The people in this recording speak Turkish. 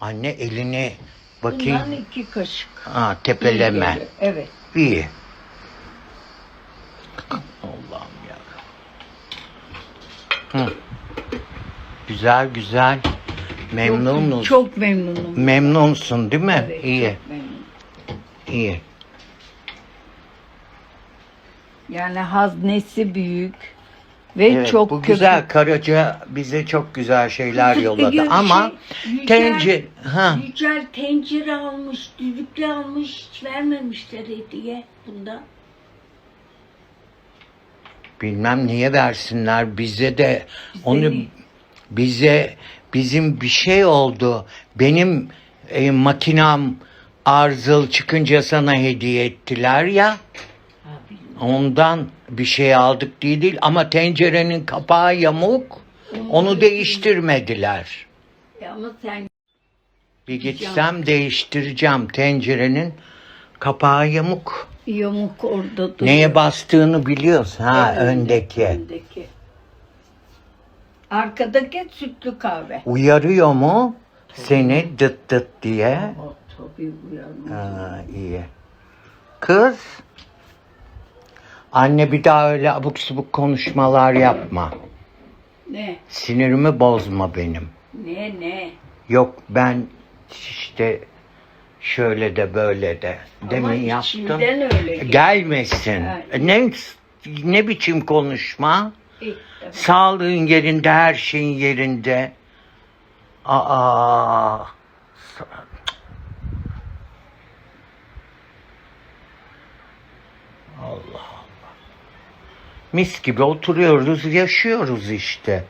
Anne elini bakayım. Bundan iki kaşık. Ha, tepeleme. Evet. İyi. Allah'ım ya. Hı. Güzel güzel. Memnunuz. Çok, çok memnunum. Memnunsun değil mi? Evet, İyi. iyi. Yani haznesi büyük ve Evet, çok bu köpük. güzel Karaca bize çok güzel şeyler yolladı Yüce- ama tencere ha Yücel tencere almış, düdüklü almış, hiç vermemişler hediye bunda. bilmem niye versinler bize de Bize onu ne? bize bizim bir şey oldu. Benim e, makinam arızalı çıkınca sana hediye ettiler ya. Ondan bir şey aldık diye değil ama tencerenin kapağı yamuk. Onu değiştirmediler. E Ama sen Bir gitsem değiştireceğim tencerenin kapağı yamuk. yamuk orada duruyor. Neye bastığını biliyorsun ha öndeki. öndeki. Arkadaki sütlü kahve. Uyarıyor mu seni dıt dıt diye? O tabii uyarmaz. Ha, iyi. Kız. Anne bir daha öyle abuk subuk konuşmalar yapma. Ne? Sinirimi bozma benim. Ne ne? Yok ben işte şöyle de böyle de demin Ama yaptım. öyle. Gelmesin. Ha, Ne ne biçim konuşma? İyi. Sağlığın yerinde, her şeyin yerinde. Aa. Allah. Mis gibi oturuyoruz, yaşıyoruz işte.